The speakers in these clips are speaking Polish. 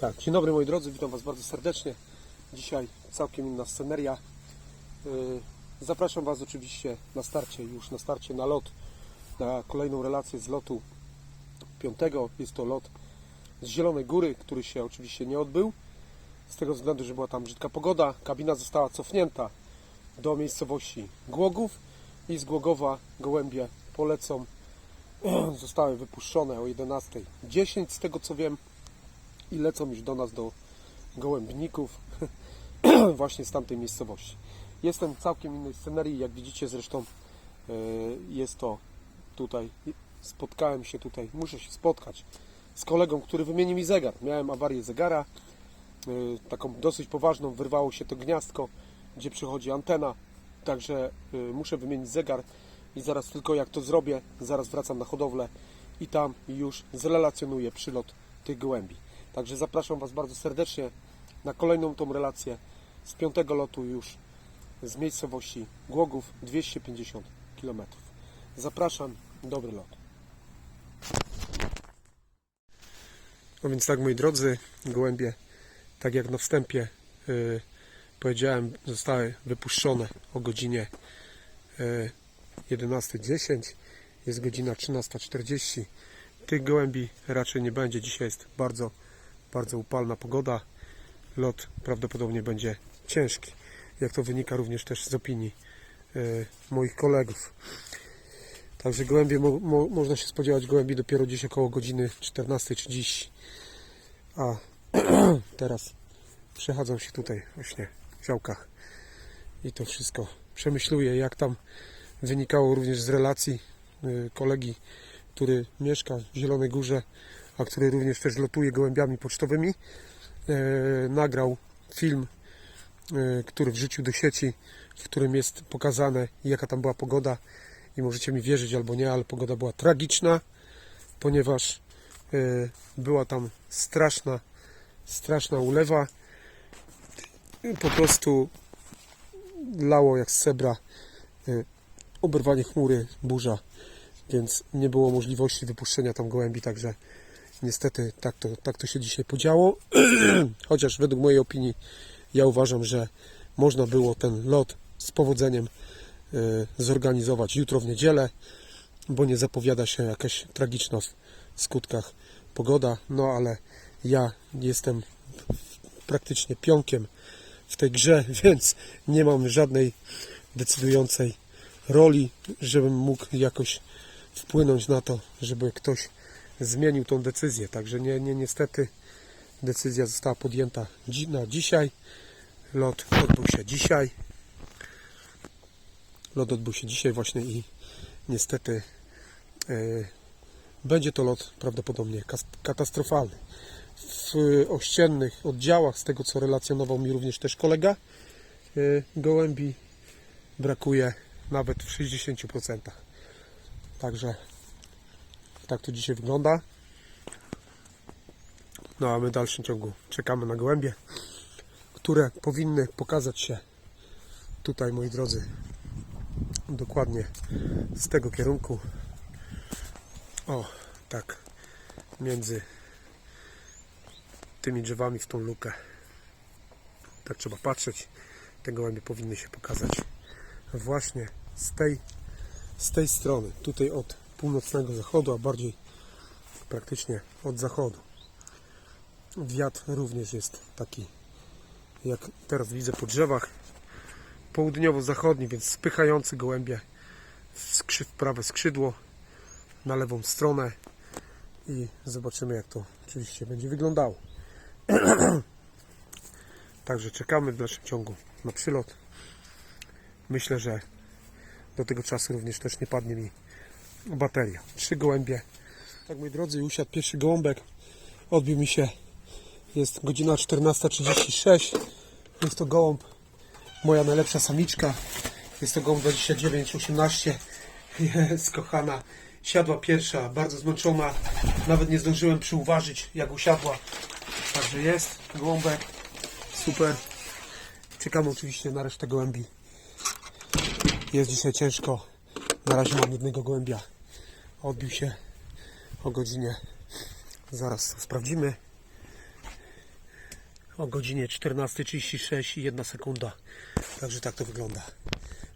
Tak, dzień dobry moi drodzy, witam Was bardzo serdecznie. Dzisiaj całkiem inna sceneria. Yy, Zapraszam Was oczywiście na starcie, już na starcie na lot, na kolejną relację z lotu piątego. Jest to lot z Zielonej Góry, który się oczywiście nie odbył. Z tego względu, że była tam brzydka pogoda. Kabina została cofnięta do miejscowości Głogów i z Głogowa gołębie polecą. Zostały wypuszczone o 11.10 z tego co wiem i lecą już do nas do gołębników właśnie z tamtej miejscowości. Jestem w całkiem innej scenerii, jak widzicie zresztą e, jest to tutaj, spotkałem się tutaj, muszę się spotkać z kolegą, który wymieni mi zegar. Miałem awarię zegara, e, taką dosyć poważną, wyrwało się to gniazdko, gdzie przychodzi antena, także e, muszę wymienić zegar i zaraz tylko jak to zrobię, zaraz wracam na hodowlę i tam już zrelacjonuję przylot tych gołębi. Także zapraszam Was bardzo serdecznie na kolejną tą relację z piątego lotu już z miejscowości Głogów 250 km. Zapraszam, dobry lot. No więc tak moi drodzy, gołębie, tak jak na wstępie y, powiedziałem, zostały wypuszczone o godzinie y, 11.10. Jest godzina 13.40. Tych gołębi raczej nie będzie. Dzisiaj jest bardzo, bardzo upalna pogoda. Lot prawdopodobnie będzie ciężki. Jak to wynika również też z opinii y, moich kolegów. Także gołębie, mo, mo, można się spodziewać gołębi dopiero dziś około godziny 14.30. A teraz przechadzam się tutaj właśnie w działkach i to wszystko przemyśluję, jak tam wynikało również z relacji y, kolegi, który mieszka w Zielonej Górze, a który również też lotuje gołębiami pocztowymi. E, Nagrał film, e, który wrzucił do sieci, w którym jest pokazane, jaka tam była pogoda. I możecie mi wierzyć albo nie, ale pogoda była tragiczna, ponieważ e, była tam straszna, straszna ulewa. Po prostu lało jak z sebra oberwanie chmury, burza, więc nie było możliwości wypuszczenia tam gołębi, także niestety tak to, tak to się dzisiaj podziało. Chociaż według mojej opinii ja uważam, że można było ten lot z powodzeniem e, zorganizować jutro w niedzielę, bo nie zapowiada się jakaś tragiczna w skutkach pogoda, no ale ja jestem praktycznie pionkiem w tej grze, więc nie mam żadnej decydującej roli, żebym mógł jakoś wpłynąć na to, żeby ktoś zmienił tą decyzję. Także nie, nie niestety decyzja została podjęta na dzisiaj. Lot odbył się dzisiaj. Lot odbył się dzisiaj właśnie i niestety e, będzie to lot prawdopodobnie katastrofalny. W ościennych oddziałach, z tego co relacjonował mi również też kolega, e, gołębi brakuje nawet w 60%. Także tak to dzisiaj wygląda. No a my w dalszym ciągu czekamy na gołębie, które powinny pokazać się tutaj, moi drodzy, dokładnie z tego kierunku. O, tak, między tymi drzewami w tą lukę. Tak trzeba patrzeć. Te gołębie powinny się pokazać właśnie z tej, z tej strony, tutaj od północnego zachodu, a bardziej praktycznie od zachodu. Wiatr również jest taki, jak teraz widzę po drzewach, południowo-zachodni, więc spychający gołębie w, w prawe skrzydło, na lewą stronę i zobaczymy jak to oczywiście będzie wyglądało. Także czekamy w dalszym ciągu na przylot. Myślę, że do tego czasu również też nie padnie mi bateria. Trzy gołębie. Tak moi drodzy, usiadł pierwszy gołąbek. Odbił mi się. Jest godzina 14.36. Jest to gołąb, moja najlepsza samiczka. Jest to gołąb 2918. Jest kochana. Siadła pierwsza, bardzo zmęczona. Nawet nie zdążyłem przyuważyć, jak usiadła. Także jest gołąbek. Super. Czekamy oczywiście na resztę gołębi. Jest dzisiaj ciężko. Na razie mam jednego gołębia. Odbił się o godzinie. Zaraz to sprawdzimy. o godzinie 14.36 i 1 sekunda. Także tak to wygląda.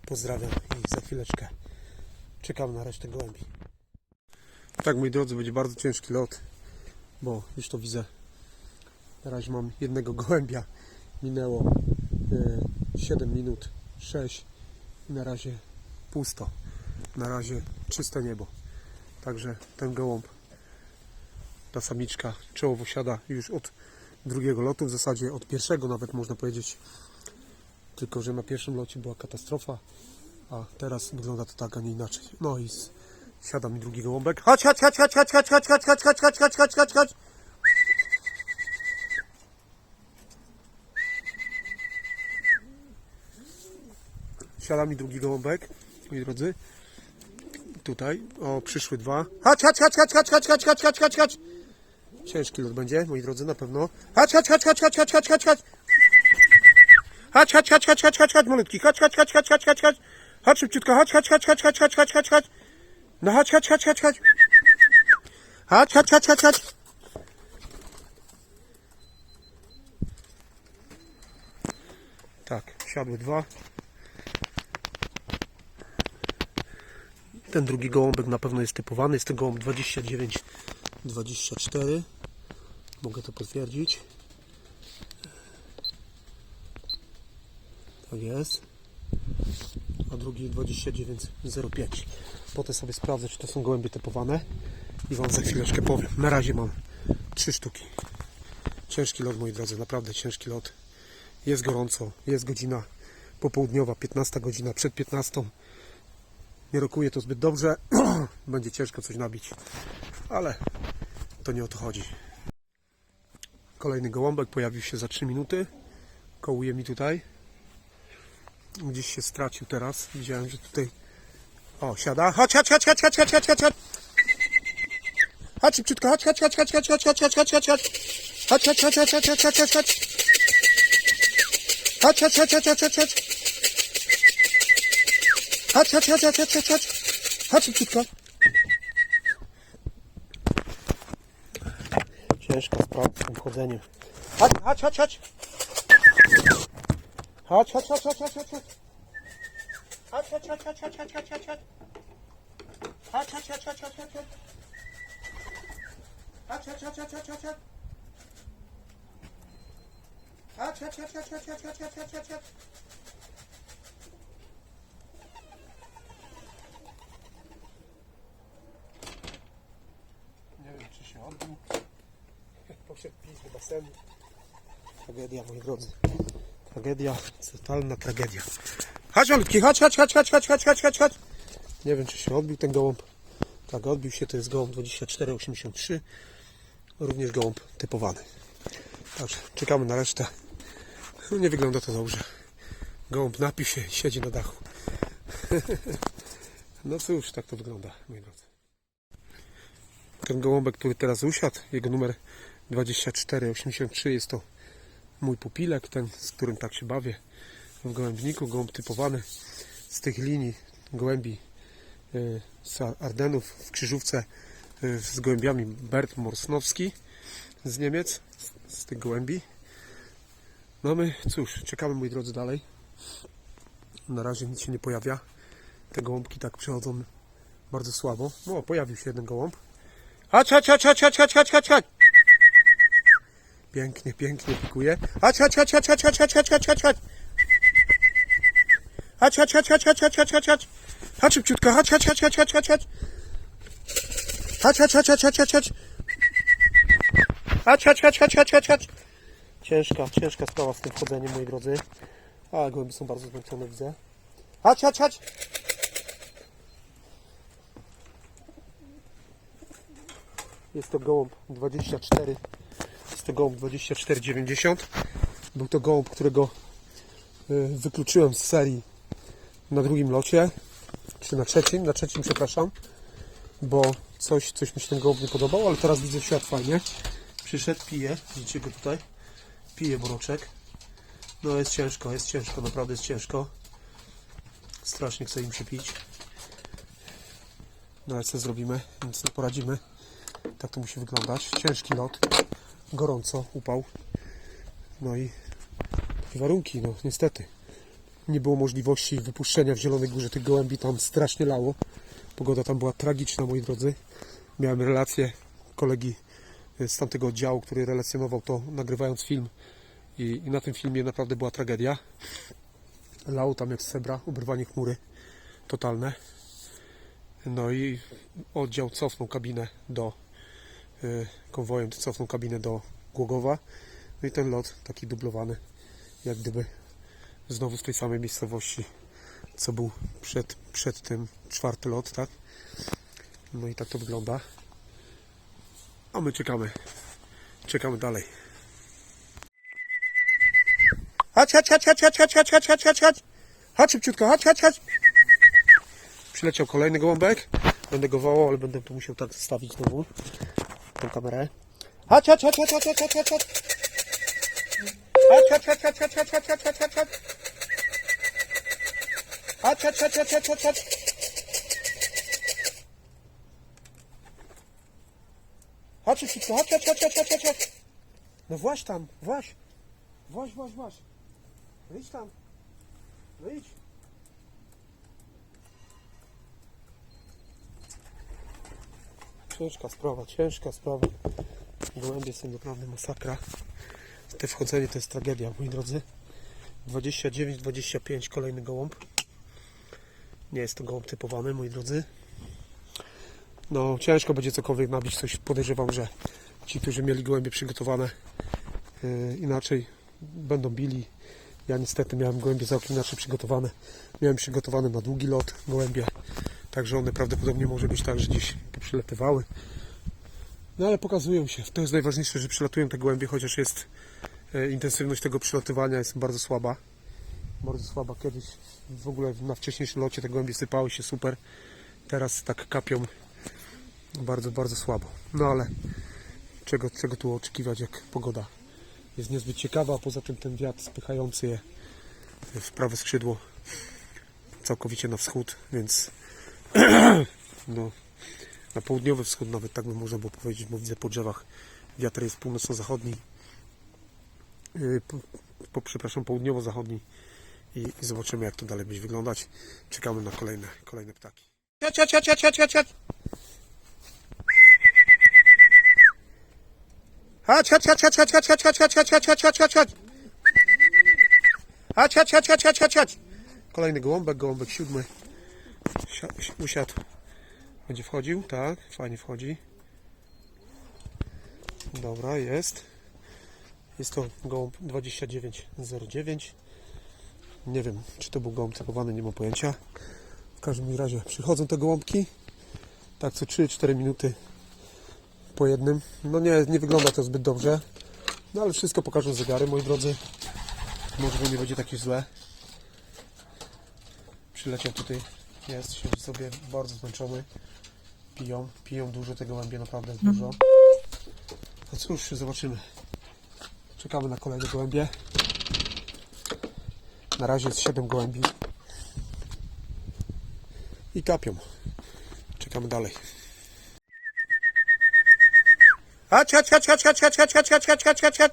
Pozdrawiam i za chwileczkę czekam na resztę gołębi. Tak, moi drodzy, będzie bardzo ciężki lot, bo już to widzę. Na razie mam jednego gołębia. Minęło e, 7 minut, 6 i na razie pusto. Na razie czyste niebo. Także ten gołąb, ta samiczka czołowo siada już od drugiego lotu, w zasadzie od pierwszego nawet można powiedzieć. Tylko, że na pierwszym locie była katastrofa, a teraz wygląda to tak, a nie inaczej. No i siada mi drugi gołąbek. Chodź, chodź, chodź, chodź, chodź, chodź, chodź, chodź, chodź, chodź, chodź, chodź, chodź, chodź, chodź. Siada mi drugi gołąbek, moi drodzy. Tutaj, o, przyszły dwa. Chodź, chodź, chodź, chodź, chodź, chodź, chodź, chodź, chodź, chodź, chodź. Ciężki lot będzie, moi drodzy, na pewno. Chodź, chodź, chodź, chodź, chodź, chodź, chodź, chodź, chodź. Chodź, chodź, chodź, chodź, chodź, chodź, chodź, malutki. Chodź, chodź, chodź, chodź, chodź, chodź, chodź. Chodź szybciutko, chodź, chodź, chodź, chodź, chodź, chodź, chodź, chodź, chodź. No chodź, chodź, chodź, chodź, chodź. Chodź, chodź, chodź, chodź, chodź. Tak, siadły dwa. Ten drugi gołąbek na pewno jest typowany. Jest to gołąb 29, 24. Mogę to potwierdzić. Tak jest. A drugi 29,05. Potem sobie sprawdzę, czy to są gołębie typowane i Wam za chwileczkę powiem. Na razie mam trzy sztuki. Ciężki lot, moi drodzy, naprawdę ciężki lot. Jest gorąco, jest godzina popołudniowa, 15 godzina, przed 15. Nie rokuje to zbyt dobrze. Będzie ciężko coś nabić, ale to nie o to chodzi. Kolejny gołąbek pojawił się za 3 minuty. Kołuje mi tutaj. Gdzieś się stracił teraz. Widziałem, że tutaj. O, siada. Chodź, chodź, chodź, chodź, chodź, chodź, chodź, chodź, chodź. Chodź szybciutko, chodź, chodź, chodź, chodź, chodź, chodź, chodź, chodź, chodź, chodź, chodź. Chodź, chodź, chodź, chodź, chodź, chodź, chodź, chodź, chodź. Chodź, chodź, chodź, chodź, chodź, chodź, chodź. Chodź, chodź, chodź, chodź, chodź, szybciutko. Ciężka sprawa z tym chodzeniem. Chodź, chodź, chodź, chodź. Chodź, chodź, chodź, chodź, chodź, chodź, chodź. Chodź, chodź, chodź, chodź, chodź, chodź, chodź, chodź, chodź. Chodź, chodź, chodź, chodź, chodź, chodź, chodź. Chodź, chodź, chodź, chodź, chodź, chodź, chodź. Chodź, chodź, chodź, chodź, chodź, chodź, chodź, chodź, chodź, chodź. Nie wiem, czy się odbił. Poszedł pić do basenu. Tragedia, moi drodzy. Tragedia, totalna tragedia. Chodź malutki, chodź, chodź, chodź, chodź, chodź, chodź, chodź, chodź, chodź. Nie wiem, czy się odbił ten gołąb. Tak, odbił się, to jest gołąb 2483. Również gołąb typowany. Także czekamy na resztę. No, nie wygląda to dobrze. Gołąb napił się i siedzi na dachu. no cóż, tak to wygląda, moi drodzy. Ten gołąbek, który teraz usiadł, jego numer 2483 jest to mój pupilek, ten z którym tak się bawię w gołębniku, gołąb typowany z tych linii gołębi e, z Ardenów w krzyżówce e, z gołębiami Bert Morsnowski z Niemiec, z, tych gołębi. No my, cóż, czekamy moi drodzy dalej. Na razie nic się nie pojawia. Te gołąbki tak przychodzą bardzo słabo. No, pojawił się jeden gołąb. Chodź, chodź, chodź, chodź, chodź, chodź, chodź, chodź. Pięknie, pięknie pikuje. Chodź, chodź, chodź, chodź, chodź, chodź, chodź, chodź, chodź, chodź, chodź. Chodź, chodź, chodź, chodź, chodź, chodź, chodź, chodź, chodź. Chodź szybciutko, chodź, chodź, chodź, chodź, chodź, chodź, chodź. Chodź, chodź, chodź, chodź, chodź, chodź, chodź. Chodź, chodź, chodź, chodź, chodź, chodź, chodź. Ciężka, ciężka sprawa z tym wchodzeniem, moi drodzy. A, gołębie są bardzo zmęczone, widzę. Chodź, chodź, chodź. Jest to gołąb 24. Jest to gołąb 2490. Był to gołąb, którego y, wykluczyłem z serii na drugim locie. Czy na trzecim? Na trzecim, przepraszam. Bo coś, coś mi się ten gołąb nie podobał, ale teraz widzę świat fajnie. Przyszedł, pije. Widzicie go tutaj? Pije moroczek. No jest ciężko, jest ciężko, naprawdę jest ciężko. Strasznie chce im się pić. No ale co zrobimy? Nic nie poradzimy. Tak to musi wyglądać. Ciężki lot. Gorąco, upał. No i takie warunki, no niestety. Nie było możliwości wypuszczenia w Zielonej Górze tych gołębi, tam strasznie lało. Pogoda tam była tragiczna, moi drodzy. Miałem relację kolegi z tamtego oddziału, który relacjonował to, nagrywając film. I, I na tym filmie naprawdę była tragedia. Lało tam jak sebra, oberwanie chmury totalne. No i oddział cofnął kabinę do konwojem, cofnął kabinę do Głogowa. No i ten lot taki dublowany, jak gdyby znowu z tej samej miejscowości, co był przed, przed tym czwarty lot, tak? No i tak to wygląda. A my czekamy. Czekamy dalej. Chodź, chodź, chodź, chodź, chodź, chodź, chodź, chodź, chodź, chodź, chodź. Chodź szybciutko, chodź, chodź, chodź. Przyleciał kolejny gołąbek. Będę go wołał, ale będę tu musiał tak stawić znowu tą kamerę. Chodź, chodź, chodź, chodź, chodź, chodź, chodź, chodź. Chodź, chodź, chodź, chodź, chodź, chodź, chodź, chodź, chodź, chodź. Chodź, chodź, chodź, chodź, chodź, chodź, chodź. Chodź szybciutko, chodź, chodź, chodź, chodź, chodź, chodź, chodź. No właź tam. Właź, właź, właź. No idź tam. No idź. Ciężka sprawa, ciężka sprawa. Gołębie są naprawdę masakra. Te wchodzenie to jest tragedia, moi drodzy. 29-25 kolejny gołąb. Nie jest to gołąb typowany, moi drodzy. No, ciężko będzie cokolwiek nabić. Coś podejrzewam, że ci, którzy mieli gołębie przygotowane yy, inaczej, będą bili. Ja niestety miałem gołębie całkiem inaczej przygotowane. Miałem przygotowane na długi lot gołębie. Także one prawdopodobnie może być tak, że gdzieś przylatywały. No ale pokazują się. To jest najważniejsze, że przylatują te gołębie, chociaż jest e, intensywność tego przylatywania jest bardzo słaba. Bardzo słaba. Kiedyś w ogóle na wcześniejszym locie te gołębie sypały się super. Teraz tak kapią bardzo, bardzo słabo. No ale czego, czego tu oczekiwać, jak pogoda jest niezbyt ciekawa, a poza tym ten wiatr spychający je w prawe skrzydło całkowicie na wschód, więc no, na południowy wschód nawet tak by można było powiedzieć, bo widzę po drzewach wiatr jest północno-zachodni, yy, po, po, przepraszam, południowo-zachodni i, i zobaczymy jak to dalej będzie wyglądać. Czekamy na kolejne, kolejne ptaki. Chodź, chodź, chodź, chodź, chodź, chodź. Kolejny gołąbek, gołąbek siódmy. Sia- Usiadł. Będzie wchodził, tak, fajnie wchodzi. Dobra, jest. Jest to gołąb 2909. Nie wiem, czy to był gołąb typowany, nie mam pojęcia. W każdym razie przychodzą te gołąbki. Tak co 3-4 minuty po jednym. No nie, nie wygląda to zbyt dobrze. No ale wszystko pokażą zegary, moi drodzy. Może nie będzie takie źle. Przyleciał tutaj, jest, siedzi sobie bardzo zmęczony. Piją, piją dużo tego gołębie, naprawdę jest dużo. No cóż, zobaczymy. Czekamy na kolejne gołębie. Na razie jest 7 gołębi. I kapią. Czekamy dalej. Chodź, chodź, chodź, chodź, chodź, chodź, chodź, chodź, chodź, chodź, chodź, chodź, chodź.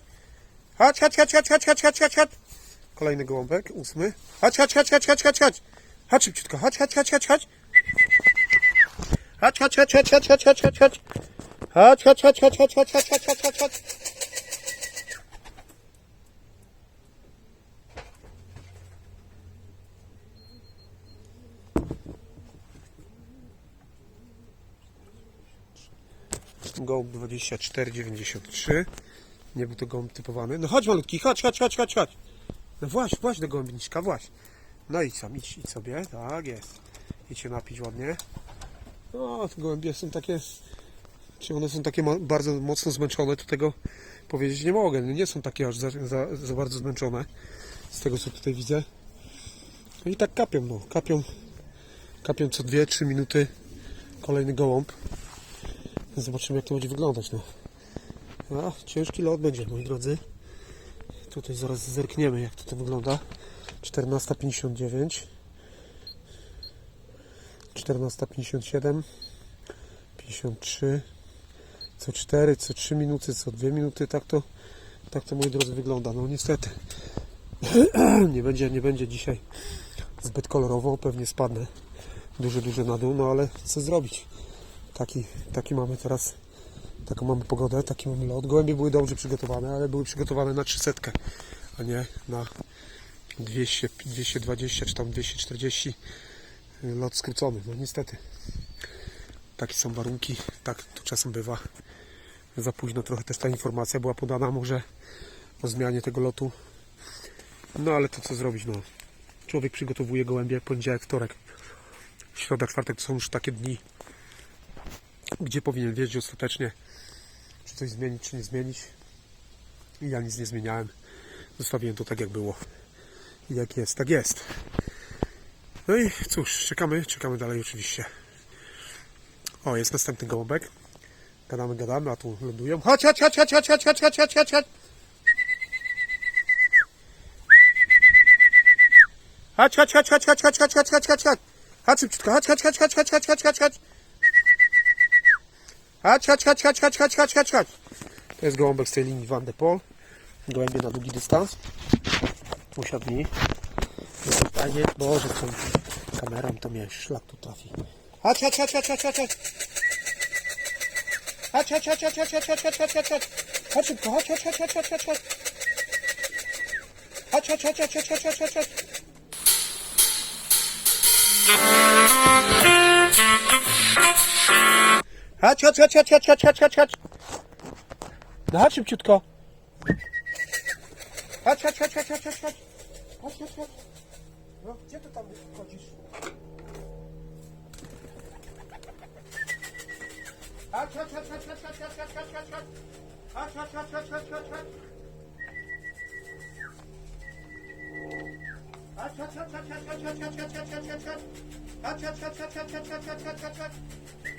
Chodź, chodź, chodź, chodź, chodź, chodź, chodź, chodź, chodź. Kolejny gołąbek, ósmy. Chodź, chodź, chodź, chodź, chodź, chodź, chodź. Chodź szybciutko, chodź, chodź, chodź, chodź, chodź. Chodź, chodź, chodź, chodź, chodź, chodź, chodź, chodź, chodź. Chodź, chodź, chodź, chodź, chodź, chodź, chodź, chodź, chodź, chodź, chodź. Gołąb 2493. Nie był to gołąb typowany. No chodź malutki, chodź, chodź, chodź, chodź, chodź. No właź, właź do gołębniczka, właź. No idź sam, idź, idź sobie, tak jest. Idź się napić ładnie. No, gołębie są takie, czy one są takie bardzo mocno zmęczone, to tego powiedzieć nie mogę. No, Nie są takie aż za, za, za bardzo zmęczone, z tego co tutaj widzę. No i tak kapią, no, kapią, kapią co 2-3 minuty kolejny gołąb. Zobaczymy jak to będzie wyglądać, no. A, ciężki lot będzie, moi drodzy. Tutaj zaraz zerkniemy, jak to, to wygląda. 14.59 14.57 53 co 4, co 3 minuty, co 2 minuty, tak to Tak to moi drodzy wygląda. No niestety. nie będzie, nie będzie dzisiaj zbyt kolorowo. Pewnie spadnę duży, duży na dół, no ale co zrobić? Taki, taki mamy teraz, taką mamy pogodę, taki mamy lot. Gołębie były dobrze przygotowane, ale były przygotowane na 300, a nie na 200, 220 czy tam 240 lot skrócony. No niestety. Takie są warunki, tak to czasem bywa. Za późno trochę też ta informacja była podana, może o zmianie tego lotu. No ale to co zrobić, no. Człowiek przygotowuje gołębie poniedziałek, wtorek. Środa, czwartek to są już takie dni, gdzie powinien wiedzieć ostatecznie, czy coś zmienić, czy nie zmienić. I ja nic nie zmieniałem. Zostawiłem to tak jak było. Jak jest, tak jest. No i cóż, czekamy, czekamy dalej oczywiście. O, jest następny gołąbek. Gadamy, gadamy, a tu lądują. Chodź, chodź, chodź, chodź, chodź, chodź, chodź, chodź, chodź, chodź, chodź. Chodź, chodź, chodź, chodź, chodź, chodź, chodź, chodź, chodź, chodź, chodź. Chodź szybciutko, chodź, chodź, chodź, chodź, chodź, chodź, chodź, chodź, chodź. Chodź, chodź, chodź, chodź, chodź, chodź, chodź, chodź, chodź. To jest gołąbek z tej linii Van de Pol. Gołębie na długi dystans. Usiadnij. Fajnie. Boże, co kamerą to mnie szlak tu trafi. Chodź, chodź, chodź, chodź, chodź, chodź, chodź. Chodź, chodź, chodź, chodź, chodź, chodź, chodź, chodź, chodź, chodź. Chodź szybko, chodź, chodź, chodź, chodź, chodź, chodź, chodź. Chodź, chodź, chodź, chodź, chodź, chodź, chodź, chodź, chodź. Chodź, chodź, chodź, chodź, chodź, chodź, chodź, chodź, chodź. No chodź szybciutko. Chodź, chodź, chodź, chodź, chodź, chodź, chodź. Chodź, chodź, chodź. No, gdzie ty tam chodzisz? Chodź, chodź, chodź, chodź, chodź, chodź, chodź, chodź, chodź, chodź. Chodź, chodź, chodź, chodź, chodź, chodź, chodź. Chodź, chodź, chodź, chodź, chodź, chodź, chodź, chodź, chodź, chodź, chodź, chodź. Chodź, chodź, chodź, chodź, chodź, chodź, chodź, chodź, chodź, chodź. O,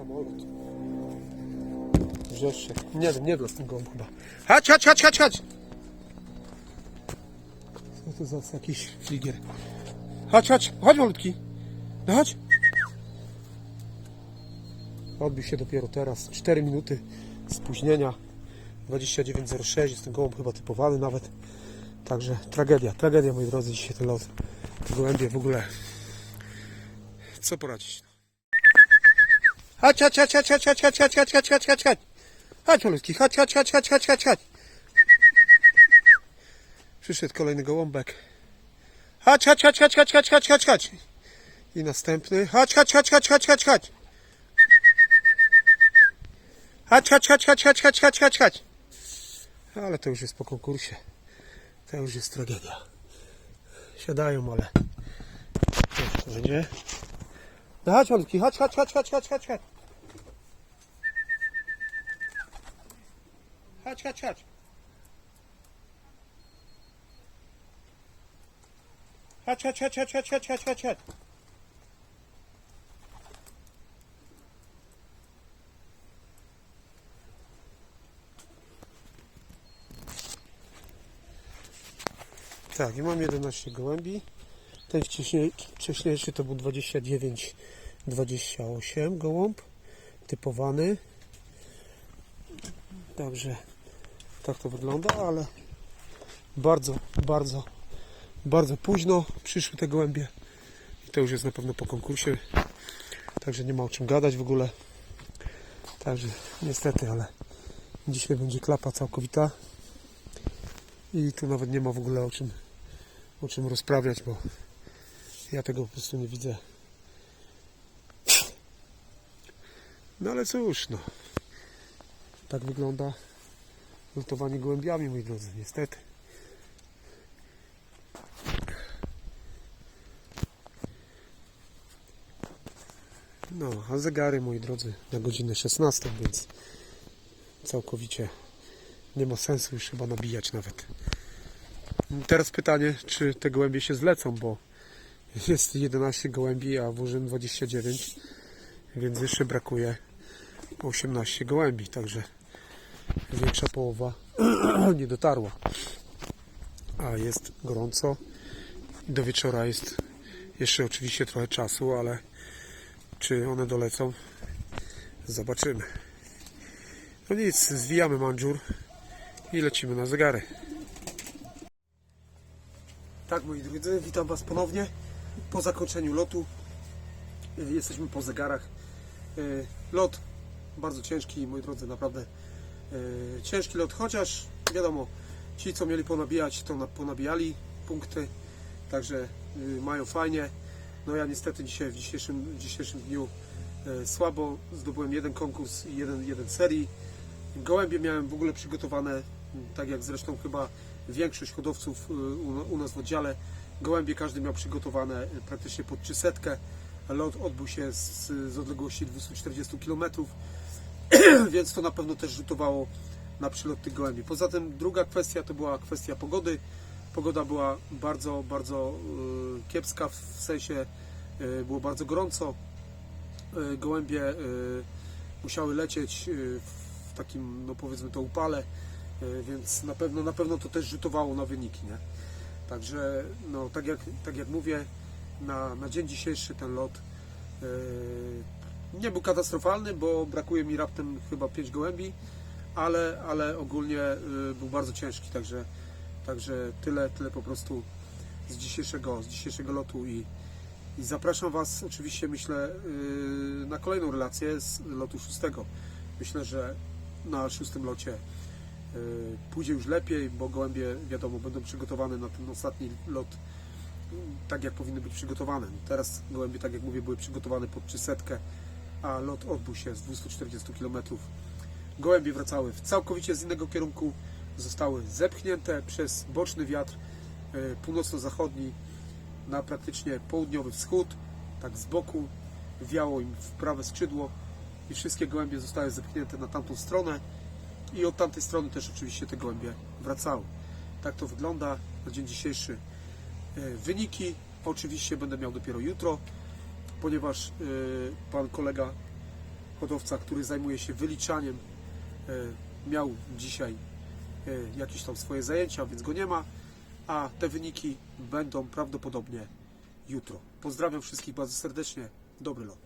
samolot. Rzeszy. Nie nie tym gołąb chyba. Chodź, chodź, chodź, chodź, chodź. Co to za jakiś fligier? Chodź, chodź, chodź malutki. No chodź. Odbił się dopiero teraz. 4 minuty spóźnienia. 29.06. Jest ten gołąb chyba typowany nawet. Także tragedia, tragedia moi drodzy dzisiaj ten lot. Gołębie w ogóle. Co poradzić? Chodź, chodź, chodź, chodź, chodź, chodź, chodź, chodź, chodź, chodź, chodź, chodź, chodź. Chodź malutki, chodź, chodź, chodź, chodź, chodź, chodź, chodź. Przyszedł kolejny gołąbek. Chodź, chodź, chodź, chodź, chodź, chodź, chodź, chodź, chodź. I następny. Chodź, chodź, chodź, chodź, chodź, chodź, chodź. Chodź, chodź, chodź, chodź, chodź, chodź, chodź, chodź, chodź. Ale to już jest po konkursie. To już jest tragedia. Siadają, ale... Ciężko będzie. No chodź malutki, chodź, chodź, chodź, chodź, chodź, chodź, chodź. Chodź, chodź, chodź. Chodź, chodź, chodź, chodź, chodź, chodź, chodź, chodź, chodź. Tak, i mam 11 gołębi. Ten wcześniej- wcześniejszy to był 29, 28 gołąb, typowany. Także tak to wygląda, ale bardzo, bardzo, bardzo późno przyszły te gołębie. I to już jest na pewno po konkursie. Także nie ma o czym gadać w ogóle. Także niestety, ale dzisiaj będzie klapa całkowita. I tu nawet nie ma w ogóle o czym, o czym rozprawiać, bo ja tego po prostu nie widzę. No ale cóż, no. Tak wygląda lutowanie gołębiami, moi drodzy, niestety. No, a zegary, moi drodzy, na godzinę 16, więc całkowicie nie ma sensu już chyba nabijać nawet. Teraz pytanie, czy te gołębie się zlecą, bo jest 11 gołębi, a włożyłem 29, więc jeszcze brakuje 18 gołębi, także większa połowa nie dotarła. A jest gorąco. Do wieczora jest Jeszcze oczywiście trochę czasu, ale czy one dolecą? Zobaczymy. No nic, zwijamy manżur i lecimy na zegary. Tak, moi drodzy, witam Was ponownie po zakończeniu lotu. Y, Jesteśmy po zegarach. Y, Lot bardzo ciężki, moi drodzy, naprawdę y, ciężki lot, chociaż wiadomo, ci co mieli ponabijać, to na- ponabijali punkty, także mają fajnie. No ja niestety dzisiaj w dzisiejszym, w dzisiejszym dniu słabo, zdobyłem jeden konkurs i jeden, jeden serii. Gołębie miałem w ogóle przygotowane, tak jak zresztą chyba większość hodowców u nas w oddziale. Gołębie każdy miał przygotowane y, praktycznie pod 300. Lot odbył się z, z odległości 240 km, więc to na pewno też rzutowało na przylot tych gołębi. Poza tym druga kwestia to była kwestia pogody. Pogoda była bardzo, bardzo y, kiepska, w sensie y, było bardzo gorąco. Gołębie musiały lecieć w takim, no powiedzmy to upale, więc na pewno, na pewno to też rzutowało na wyniki, nie? Także, no tak jak, tak jak mówię, na, na dzień dzisiejszy ten lot y, nie był katastrofalny, bo brakuje mi raptem chyba 5 gołębi, ale, ale ogólnie y, był bardzo ciężki, także, także tyle, tyle po prostu z dzisiejszego, z dzisiejszego lotu i, i zapraszam Was oczywiście myślę y, na kolejną relację z lotu szóstego. Myślę, że na szóstym locie pójdzie już lepiej, bo gołębie wiadomo będą przygotowane na ten ostatni lot mm, tak jak powinny być przygotowane. Teraz gołębie, tak jak mówię, były przygotowane pod 300, a lot odbył się z 240 km. Gołębie wracały w całkowicie z innego kierunku, zostały zepchnięte przez boczny wiatr y, północno-zachodni na praktycznie południowy wschód, tak z boku wiało im w prawe skrzydło i wszystkie gołębie zostały zepchnięte na tamtą stronę i od tamtej strony też oczywiście te gołębie wracały. Tak to wygląda na dzień dzisiejszy. E, Wyniki oczywiście będę miał dopiero jutro, ponieważ e, pan kolega hodowca, który zajmuje się wyliczaniem, e, miał dzisiaj jakieś tam swoje zajęcia, więc go nie ma, a te wyniki będą prawdopodobnie jutro. Pozdrawiam wszystkich bardzo serdecznie. Dobry lot.